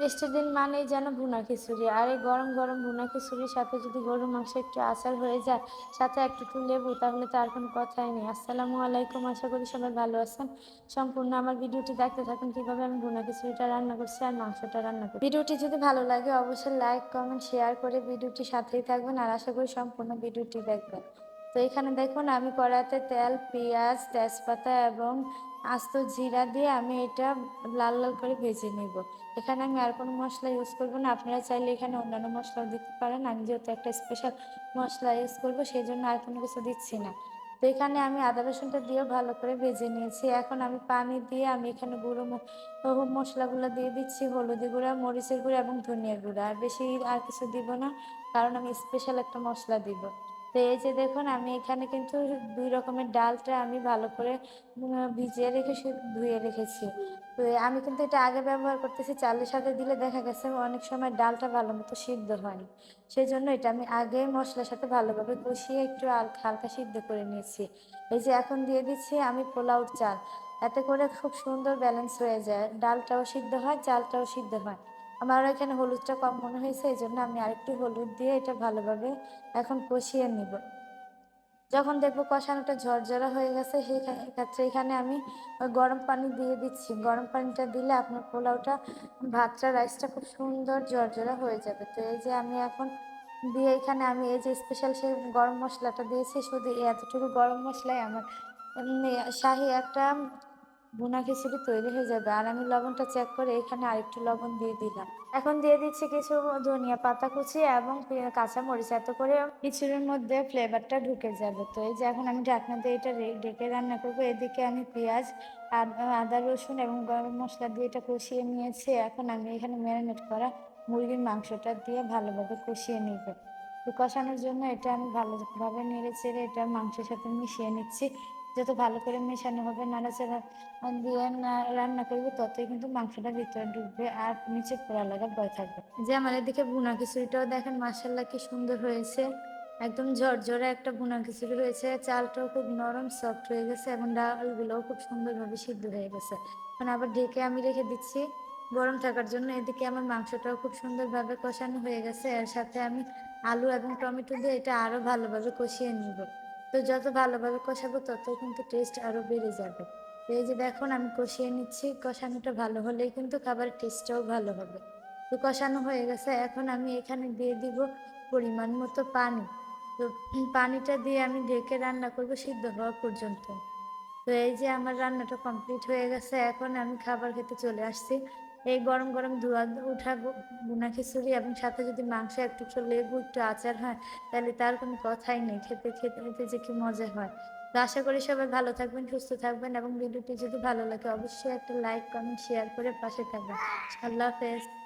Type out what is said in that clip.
বৃষ্টির দিন মানেই যেন ভুনা খিচুড়ি। আর এই গরম গরম ভুনা খিচুড়ির সাথে যদি গরুর মাংস একটু আচার হয়ে যায়, সাথে একটু লেবু, তাহলে তো আর কোনো কথাই নেই। আসসালামু আলাইকুম, আশা করি সবাই ভালো আছেন। সম্পূর্ণ আমার ভিডিওটি দেখতে থাকুন, কীভাবে আমি ভুনা খিচুড়িটা রান্না করছি আর মাংসটা রান্না করি ভিডিওটি যদি ভালো লাগে, অবশ্যই লাইক, কমেন্ট, শেয়ার করে ভিডিওটি সাথেই থাকবেন। আর আশা করি সম্পূর্ণ ভিডিওটি দেখবেন। তো এখানে দেখুন, আমি কড়াতে তেল, পেঁয়াজ, তেজপাতা এবং আস্ত জিরা দিয়ে আমি এটা লাল লাল করে ভেজে নিব। এখানে আমি আর কোনো মশলা ইউজ করব না। আপনারা চাইলে এখানে অন্যান্য মশলাও দিতে পারেন। আমি যেহেতু একটা স্পেশাল মশলা ইউজ করব সেই জন্য আর কোনো কিছু দিচ্ছি না। তো এখানে আমি আদা রসুনটা দিয়েও ভালো করে ভেজে নিয়েছি। এখন আমি পানি দিয়ে আমি এখানে গুঁড়ো মশলাগুলো দিয়ে দিচ্ছি হলুদি গুঁড়া, মরিচের গুঁড়া এবং ধনিয়া গুঁড়া। আর বেশি আর কিছু দিব না, কারণ আমি স্পেশাল একটা মশলা দিব। তো এই যে দেখুন, আমি এখানে কিন্তু দুই রকমের ডালটা আমি ভালো করে ভিজিয়ে রেখে ধুয়ে রেখেছি। তো আমি কিন্তু এটা আগে ব্যবহার করতেছি, চালের সাথে দিলে দেখা গেছে অনেক সময় ডালটা ভালো মতো সিদ্ধ হয়নি। সেই জন্য এটা আমি আগে মশলার সাথে ভালোভাবে কষিয়ে একটু হালকা সিদ্ধ করে নিয়েছি। এই যে এখন দিয়ে দিচ্ছি আমি পোলাও চাল। এতে করে খুব সুন্দর ব্যালেন্স হয়ে যায়। ডালটাও সিদ্ধ হয়, চালটাও সিদ্ধ হয়। আমার এখানে হলুদটা কম মনে হয়েছে এই জন্য আমি আরেকটু হলুদ দিয়ে এটা ভালোভাবে এখন কষিয়ে নিব। যখন দেখব কষানোটা ঝরঝরা হয়ে গেছে সেই ক্ষেত্রে এখানে আমি গরম পানি দিয়ে দিচ্ছি। গরম পানিটা দিলে আপনার পোলাওটা, ভাতটা, রাইসটা খুব সুন্দর ঝরঝরা হয়ে যাবে। তো এই যে আমি এখন দিয়ে এখানে আমি এই যে স্পেশাল সে গরম মশলাটা দিয়েছি, শুধু এতটুকু গরম মশলাই আমার। শাহি একটা ভুনা খিচুড়ি তৈরি হয়ে যাবে। আর আমি লবণটা চেক করে এখানে আরেকটু লবণ দিয়ে দিলাম। এখন দিয়ে দিচ্ছি কিছু ধনিয়া পাতা কুচি এবং পে- কাঁচা মরিচ এত করে খিচুড়ির মধ্যে ফ্লেভারটা ঢুকে যাবে। তো এই যে এখন আমি ঢাকনা দিয়ে এটা ঢেকে রান্না করব। এদিকে আমি পেঁয়াজ, আদ- আদা, রসুন এবং গরম মশলা দিয়ে এটা কষিয়ে নিয়েছি। এখন আমি এখানে ম্যারিনেট করা মুরগির মাংসটা দিয়ে ভালোভাবে কষিয়ে নিব। কষানোর জন্য এটা আমি ভালোভাবে নেড়ে চেড়ে এটা মাংসের সাথে মিশিয়ে নিচ্ছি। যত ভালো করে মেশানো হবে, নাড়াচাড়া দিয়ে রান্না করবে, ততই কিন্তু মাংসটা ভিতরে ঢুকবে আর নিচে পোড়া লাগার ভয় থাকবে। যে আমার এদিকে ভুনা খিচুড়িটাও দেখেন মাসাল্লাহ কি সুন্দর হয়েছে। একদম ঝরঝরে একটা ভুনা খিচুড়ি হয়েছে, চালটাও খুব নরম সফট হয়ে গেছে এবং ডালগুলোও খুব সুন্দরভাবে সিদ্ধ হয়ে গেছে। এখন আবার ঢেকে আমি রেখে দিচ্ছি, গরম থাকার জন্য। এদিকে আমার মাংসটাও খুব সুন্দরভাবে কষানো হয়ে গেছে। এর সাথে আমি আলু এবং টমেটো দিয়ে এটা আরও ভালোভাবে কষিয়ে নিব। তো যত ভালোভাবে কষাবো তত কিন্তু টেস্ট আরও বেড়ে যাবে। তো এই যে দেখুন, আমি কষিয়ে নিচ্ছি। কষানোটা ভালো হলেই কিন্তু খাবারের টেস্টটাও ভালো হবে। তো কষানো হয়ে গেছে। এখন আমি এখানে দিয়ে দিব পরিমাণ মতো পানি। তো পানিটা দিয়ে আমি ঢেকে রান্না করব সিদ্ধ হওয়া পর্যন্ত। তো এই যে আমার রান্নাটা কমপ্লিট হয়ে গেছে। এখন আমি খাবার খেতে চলে আসছি। এই গরম গরম ধোয়া উঠা গুনা খিচুড়ি এবং সাথে যদি মাংস একটু একটু লেবু, একটু আচার হয়, তাহলে তার কোনো কথাই নেই। খেতে খেতে খেতে যে কি মজা হয়। তো আশা করি সবাই ভালো থাকবেন, সুস্থ থাকবেন এবং ভিডিওটি যদি ভালো লাগে, অবশ্যই একটা লাইক কমেন্ট শেয়ার করে পাশে থাকবেন। আল্লাহ হাফেজ।